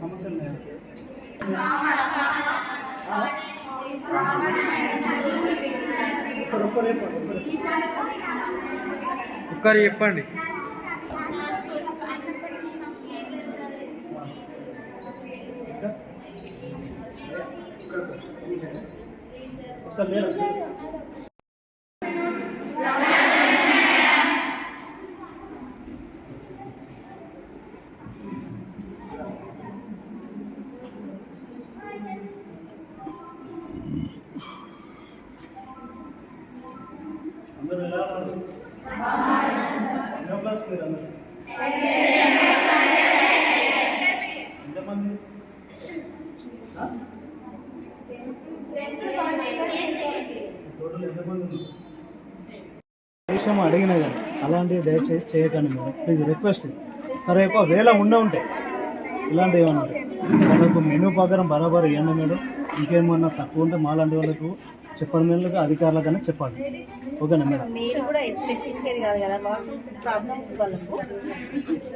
సమస్యలు ఒక్కరు చెప్పండి ఒకసారి లేరా అందరూ ఎలా ఉన్నారు ఎన్నో క్లాస్ మీరు అందరూ ఎంతమంది ఆ? టోటల్ ఎంతమంది ఉన్నారు విషయం అడిగినా కానీ అలాంటివి దయచేసి చేయకండి మీరు ప్లీజ్ రిక్వెస్ట్ సరే ఎక్కువ వేళ ఉండే ఉంటాయి ఇలాంటివి ఏమన్నా ఉంటాయి వాళ్ళకు మెనూ ప్రకారం బరాబర్ ఇవ్వండి మీరు ఇంకేమన్నా తక్కువ ఉంటే మాలాంటి వాళ్ళకు చెప్పడం మేలుగా అధికారులకనే చెప్పాలి. ఓకేనా మేడం? కూడా తెచ్చిచ్చేది కాదు కదా వాష్రూమ్స్ ప్రాబ్లమ్ వాళ్ళకు.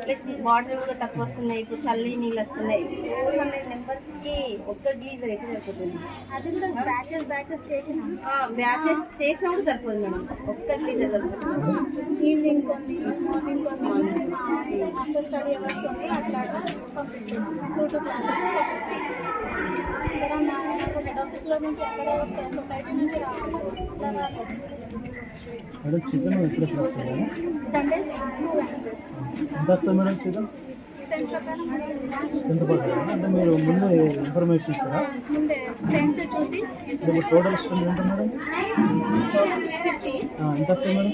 ప్లస్ వాటర్ కూడా తక్కువ వస్తున్నాయి ఇప్పుడు చల్లి నీళ్ళు వస్తున్నాయి. ఫోర్ హండ్రెడ్ మెంబర్స్కి ఒక్క గీజర్ ఎక్కువ సరిపోతుంది. అది కూడా బ్యాచెస్ బ్యాచెస్ చేసినాం. బ్యాచెస్ చేసినా కూడా సరిపోదు మేడం. ఒక్క గీజర్ సరిపోతుంది ఈవినింగ్ కొన్ని మార్నింగ్ కొన్ని ఆఫ్టర్ స్టడీ అవర్స్ కొన్ని పంపిస్తున్నాం. టూ టూ క్లాసెస్ వచ్చేస్తాం ఇక్కడ మా హెడ్ ఆఫీస్లో నుంచి ఎక్కడ వస్తాయి సొసైటీ మేడం చికెన్ ఎప్పుడు వస్తుంది సండేస్ వెన్స్డేస్ ఎంత వస్తుంది మేడం చికెన్? వస్తుంది. ఎంత పడుతుంది అంటే మీరు ముందే ఇన్ఫర్మేషన్ ఇస్తారా? ముందే స్ట్రెంత్ చూసి ఇప్పుడు టోటల్ స్ట్రెంత్ ఎంత మేడం? ఎంత వస్తుంది మేడం?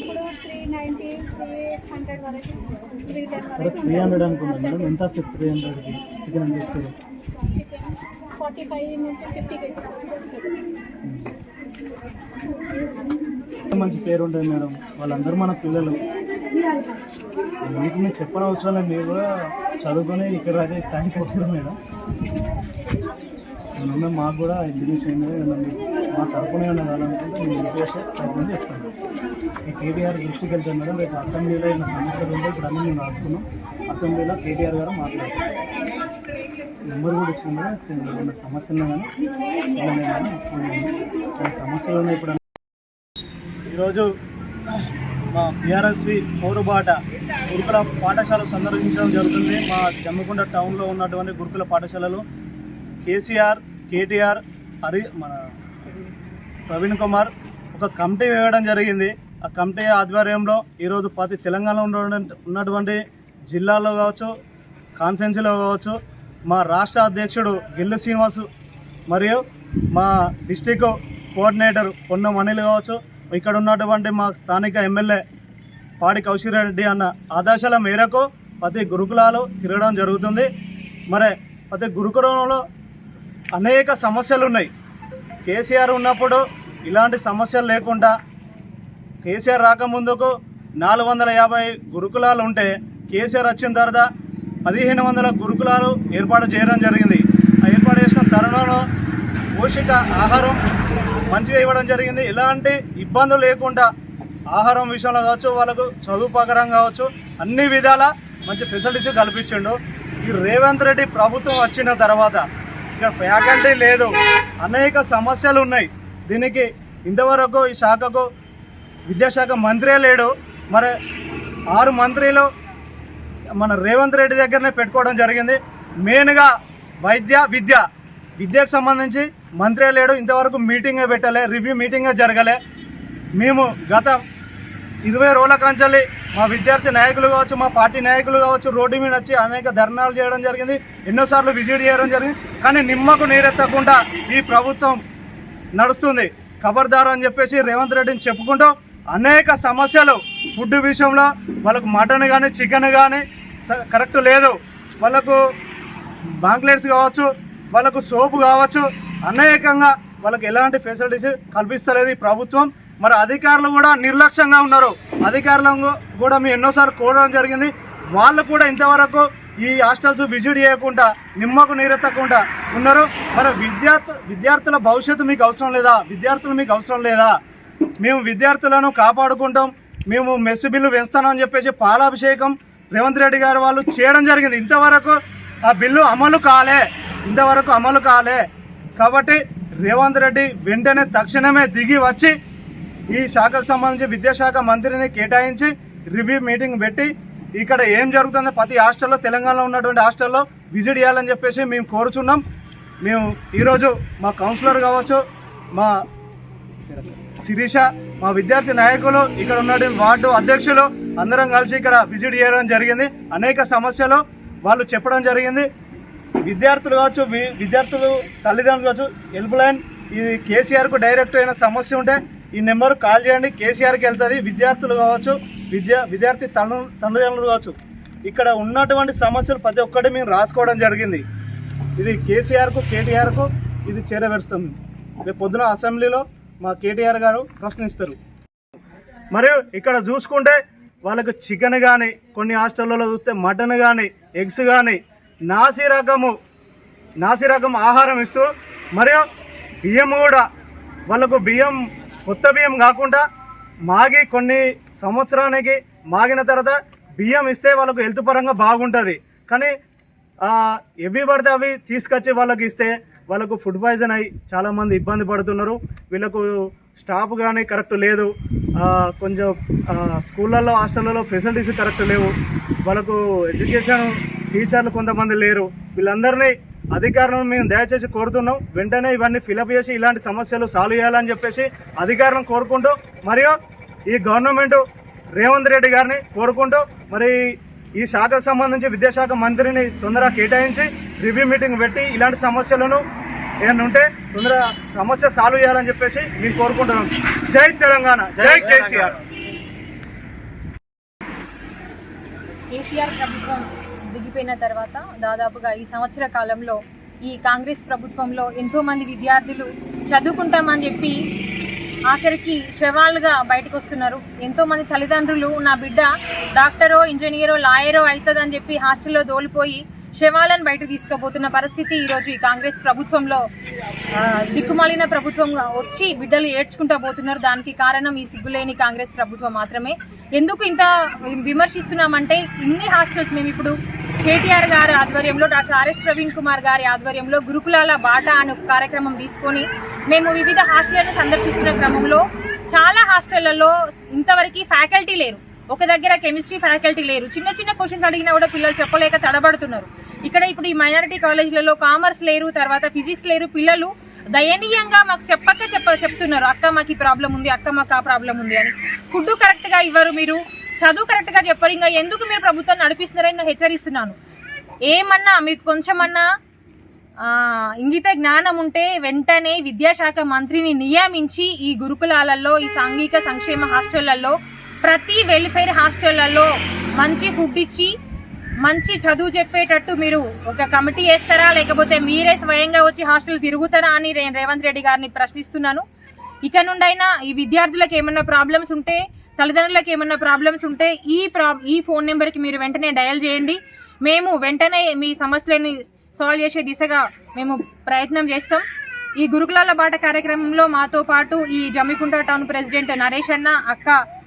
త్రీ హండ్రెడ్ అనుకున్నాను మేడం. ఎంత వస్తుంది త్రీ హండ్రెడ్కి చికెన్ ఎంత chicken forty five fifty KGs వస్తుంది. మంచి పేరు ఉంటుంది మేడం. వాళ్ళందరూ మన పిల్లలు. మీకు మీరు చెప్పడం అవసరం లేదు. మీరు కూడా చదువుకొని ఇక్కడ అదే స్థాయికి వచ్చారు మేడం. ఏమన్నా మాకు కూడా ఎడ్యుకేషన్ అయింది. మా తరపున ఏమన్నా కావాలనుకుంటే మేము ఉద్దేశం చెప్తాను ఈ కేటీఆర్ దృష్టికి వెళ్తాను మేడం రేపు అసెంబ్లీలో ఏమైనా సమస్యలు ఉంటే ఇప్పుడు అన్నీ మేము రాసుకున్నాం. అసెంబ్లీలో కేటీఆర్ గారు మాట్లాడతాం నెంబర్ కూడా ఇచ్చిన ఏమైనా సమస్యలు ఉన్నా కానీ సమస్యలు ఇప్పుడు? ఈరోజు మా బీఆర్ఎస్వి పౌరబాట గురుకుల పాఠశాల సందర్శించడం జరుగుతుంది. మా జమ్మకొండ టౌన్లో ఉన్నటువంటి గురుకుల పాఠశాలలో కేసీఆర్ కేటీఆర్ హరి మన ప్రవీణ్ కుమార్ ఒక కమిటీ వేయడం జరిగింది. ఆ కమిటీ ఆధ్వర్యంలో ఈరోజు ప్రతి తెలంగాణలో ఉన్నటువంటి జిల్లాలో కావచ్చు కాన్సెన్సీలో కావచ్చు మా రాష్ట్ర అధ్యక్షుడు గిల్లు శ్రీనివాసు మరియు మా డిస్టిక్ కోఆర్డినేటర్ పొన్న అనిల్ కావచ్చు. ఇక్కడ ఉన్నటువంటి మా స్థానిక ఎమ్మెల్యే పాడి కౌశిరెడ్డి అన్న ఆదేశాల మేరకు ప్రతి గురుకులాలు తిరగడం జరుగుతుంది. మరి ప్రతి గురుకులంలో అనేక సమస్యలు ఉన్నాయి. కేసీఆర్ ఉన్నప్పుడు ఇలాంటి సమస్యలు లేకుండా కేసీఆర్ రాకముందుకు నాలుగు వందల యాభై గురుకులాలు ఉంటే కేసీఆర్ వచ్చిన తర్వాత పదిహేను వందల గురుకులాలు ఏర్పాటు చేయడం జరిగింది. ఆ ఏర్పాటు చేసిన తరుణంలో పోషక ఆహారం మంచిగా ఇవ్వడం జరిగింది. ఎలాంటి ఇబ్బందులు లేకుండా ఆహారం విషయంలో కావచ్చు వాళ్ళకు చదువు కావచ్చు అన్ని విధాల మంచి ఫెసిలిటీస్ కల్పించిండు. ఈ రేవంత్ రెడ్డి ప్రభుత్వం వచ్చిన తర్వాత ఇక్కడ ఫ్యాకల్టీ లేదు. అనేక సమస్యలు ఉన్నాయి. దీనికి ఇంతవరకు ఈ శాఖకు విద్యాశాఖ మంత్రే లేడు. మరి ఆరు మంత్రిలో మన రేవంత్ రెడ్డి దగ్గరనే పెట్టుకోవడం జరిగింది. మెయిన్గా వైద్య విద్య. విద్యకు సంబంధించి మంత్రి లేడు. ఇంతవరకు మీటింగే పెట్టలే రివ్యూ మీటింగే జరగలే. మేము గత ఇరవై రోజుల కంచెల్లి మా విద్యార్థి నాయకులు కావచ్చు మా పార్టీ నాయకులు కావచ్చు రోడ్డు మీద వచ్చి అనేక ధర్నాలు చేయడం జరిగింది. ఎన్నోసార్లు విజిట్ చేయడం జరిగింది. కానీ నిమ్మకు నీరెత్తకుండా ఈ ప్రభుత్వం నడుస్తుంది. ఖబర్దారు అని చెప్పేసి రేవంత్ రెడ్డిని చెప్పుకుంటూ అనేక సమస్యలు ఫుడ్ విషయంలో వాళ్ళకు మటన్ కానీ చికెన్ కానీ కరెక్ట్ లేదు. వాళ్ళకు బాంక్లెట్స్ కావచ్చు వాళ్ళకు సోపు కావచ్చు అనేకంగా వాళ్ళకి ఎలాంటి ఫెసిలిటీస్ కల్పిస్తలేదు ఈ ప్రభుత్వం. మరి అధికారులు కూడా నిర్లక్ష్యంగా ఉన్నారు. అధికారులను కూడా మేము ఎన్నోసార్లు కోరడం జరిగింది. వాళ్ళు కూడా ఇంతవరకు ఈ హాస్టల్స్ విజిట్ చేయకుండా నిమ్మకు నీరెత్తకుండా ఉన్నారు. మరి విద్యార్థు విద్యార్థుల భవిష్యత్తు మీకు అవసరం లేదా? విద్యార్థులు మీకు అవసరం లేదా? మేము విద్యార్థులను కాపాడుకుంటాం. మేము మెస్సు బిల్లు పెంచుతామని చెప్పేసి పాలాభిషేకం రేవంత్ రెడ్డి గారు వాళ్ళు చేయడం జరిగింది. ఇంతవరకు ఆ బిల్లు అమలు కాలే. ఇంతవరకు అమలు కాలే. కాబట్టి రేవంత్ రెడ్డి వెంటనే తక్షణమే దిగి వచ్చి ఈ శాఖకు సంబంధించి విద్యాశాఖ మంత్రిని కేటాయించి రివ్యూ మీటింగ్ పెట్టి ఇక్కడ ఏం జరుగుతుందో ప్రతి హాస్టల్లో తెలంగాణలో ఉన్నటువంటి హాస్టల్లో విజిట్ చేయాలని చెప్పేసి మేము కోరుచున్నాం. మేము ఈరోజు మా కౌన్సిలర్ కావచ్చు మా శిరీష మా విద్యార్థి నాయకులు ఇక్కడ ఉన్నటువంటి వార్డు అధ్యక్షులు అందరం కలిసి ఇక్కడ విజిట్ చేయడం జరిగింది. అనేక సమస్యలు వాళ్ళు చెప్పడం జరిగింది. విద్యార్థులు కావచ్చు వి- విద్యార్థులు తల్లిదండ్రులు కావచ్చు హెల్ప్ లైన్ ఇది కేసీఆర్కు డైరెక్ట్ అయిన సమస్య ఉంటే ఈ నెంబర్ కాల్ చేయండి. కేసీఆర్కి వెళ్తుంది. విద్యార్థులు కావచ్చు విద్యా విద్యార్థి తండ్రి తల్లిదండ్రులు కావచ్చు ఇక్కడ ఉన్నటువంటి సమస్యలు ప్రతి ఒక్కటి మేము రాసుకోవడం జరిగింది. ఇది కేసీఆర్కు కేటీఆర్కు ఇది చేరవేరుస్తుంది. రేపు పొద్దున అసెంబ్లీలో మా కేటీఆర్ గారు ప్రశ్నిస్తారు. మరియు ఇక్కడ చూసుకుంటే వాళ్ళకు చికెన్ కానీ కొన్ని హాస్టల్లో చూస్తే మటన్ కానీ ఎగ్స్ కానీ నాసి రకము నాసి రకం ఆహారం ఇస్తూ మరియు బియ్యం కూడా. వాళ్ళకు బియ్యం కొత్త బియ్యం కాకుండా మాగి కొన్ని సంవత్సరానికి మాగిన తర్వాత బియ్యం ఇస్తే వాళ్ళకు హెల్త్ పరంగా బాగుంటుంది. కానీ ఎవి పడితే అవి తీసుకొచ్చి వాళ్ళకి ఇస్తే వాళ్ళకు ఫుడ్ పాయిజన్ అయ్యి చాలామంది ఇబ్బంది పడుతున్నారు. వీళ్ళకు స్టాఫ్ కానీ కరెక్ట్ లేదు. కొంచెం స్కూళ్ళల్లో హాస్టళ్ళలో ఫెసిలిటీస్ కరెక్ట్ లేవు. వాళ్ళకు ఎడ్యుకేషన్ టీచర్లు కొంతమంది లేరు. వీళ్ళందరినీ అధికారులను మేము దయచేసి కోరుతున్నాం. వెంటనే ఇవన్నీ ఫిలప్ చేసి ఇలాంటి సమస్యలు సాల్వ్ చేయాలని చెప్పేసి అధికారులను కోరుకుంటూ మరియు ఈ గవర్నమెంట్ రేవంత్ రెడ్డి గారిని కోరుకుంటూ మరి ఈ శాఖకు సంబంధించి విద్యాశాఖ మంత్రిని తొందరగా కేటాయించి రివ్యూ మీటింగ్ పెట్టి ఇలాంటి సమస్యలను ఏమైనా ఉంటే తొందరగా సమస్య సాల్వ్ చేయాలని చెప్పేసి మేము కోరుకుంటున్నాం. జై తెలంగాణ జై కేసీఆర్. కేసీఆర్ ప్రభుత్వం దిగిపోయిన తర్వాత దాదాపుగా ఈ సంవత్సర కాలంలో ఈ కాంగ్రెస్ ప్రభుత్వంలో ఎంతోమంది విద్యార్థులు చదువుకుంటామని చెప్పి ఆఖరికి శవాలుగా బయటకు వస్తున్నారు. ఎంతోమంది తల్లిదండ్రులు నా బిడ్డ డాక్టరో ఇంజనీరో లాయరో అవుతుందని చెప్పి హాస్టల్లో దోలిపోయి శవాలను బయట తీసుకుపోతున్న పరిస్థితి ఈరోజు ఈ కాంగ్రెస్ ప్రభుత్వంలో దిక్కుమాలిన ప్రభుత్వం వచ్చి బిడ్డలు ఏడ్చుకుంటా పోతున్నారు. దానికి కారణం ఈ సిగ్గులేని కాంగ్రెస్ ప్రభుత్వం మాత్రమే. ఎందుకు ఇంత విమర్శిస్తున్నామంటే ఇన్ని హాస్టల్స్ మేము ఇప్పుడు కేటీఆర్ గారి ఆధ్వర్యంలో డాక్టర్ ఆర్ఎస్ ప్రవీణ్ కుమార్ గారి ఆధ్వర్యంలో గురుకులాల బాట అనే ఒక కార్యక్రమం తీసుకొని మేము వివిధ హాస్టళ్ళను సందర్శిస్తున్న క్రమంలో చాలా హాస్టళ్ళలో ఇంతవరకు ఫ్యాకల్టీ లేరు. ఒక దగ్గర కెమిస్ట్రీ ఫ్యాకల్టీ లేరు. చిన్న చిన్న క్వశ్చన్స్ అడిగినా కూడా పిల్లలు చెప్పలేక తడబడుతున్నారు. ఇక్కడ ఇప్పుడు ఈ మైనారిటీ కాలేజీలలో కామర్స్ లేరు తర్వాత ఫిజిక్స్ లేరు. పిల్లలు దయనీయంగా మాకు చెప్పక చెప్ప చెప్తున్నారు. అక్క మాకు ఈ ప్రాబ్లం ఉంది అక్క మాకు ఆ ప్రాబ్లం ఉంది అని. ఫుడ్ కరెక్ట్గా ఇవ్వరు మీరు. చదువు కరెక్ట్గా చెప్పరు. ఇంకా ఎందుకు మీరు ప్రభుత్వం నడిపిస్తున్నారని నేను హెచ్చరిస్తున్నాను. ఏమన్నా మీకు కొంచెమన్నా ఇంగిత జ్ఞానం ఉంటే వెంటనే విద్యాశాఖ మంత్రిని నియమించి ఈ గురుకులాలలో ఈ సాంఘిక సంక్షేమ హాస్టళ్ళలో ప్రతి వెల్ఫేర్ హాస్టళ్ళలో మంచి ఫుడ్ ఇచ్చి మంచి చదువు చెప్పేటట్టు మీరు ఒక కమిటీ వేస్తారా? లేకపోతే మీరే స్వయంగా వచ్చి హాస్టల్ తిరుగుతారా అని రే- రేవంత్ రెడ్డి గారిని ప్రశ్నిస్తున్నాను. ఇక నుండైనా ఈ విద్యార్థులకు ఏమన్నా ప్రాబ్లమ్స్ ఉంటే తల్లిదండ్రులకు ఏమన్నా ప్రాబ్లమ్స్ ఉంటే ఈ ప్రా ఈ ఫోన్ నెంబర్కి మీరు వెంటనే డయల్ చేయండి. మేము వెంటనే మీ సమస్యలని సాల్వ్ చేసే దిశగా మేము ప్రయత్నం చేస్తాం. ఈ గురుకులాల బాట కార్యక్రమంలో మాతో పాటు ఈ జమ్మికుంట టౌన్ ప్రెసిడెంట్ నరేష్ అన్న అక్క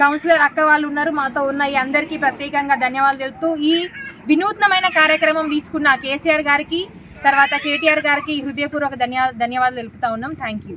కౌన్సిలర్ అక్క వాళ్ళు ఉన్నారు మాతో ఉన్న ఈ అందరికీ ప్రత్యేకంగా ధన్యవాదాలు తెలుపుతూ ఈ వినూత్నమైన కార్యక్రమం తీసుకున్న కేసీఆర్ గారికి తర్వాత కేటీఆర్ గారికి హృదయపూర్వక ధన్యవాదాలు ధన్యవాదాలు తెలుపుతా ఉన్నాం. Thank you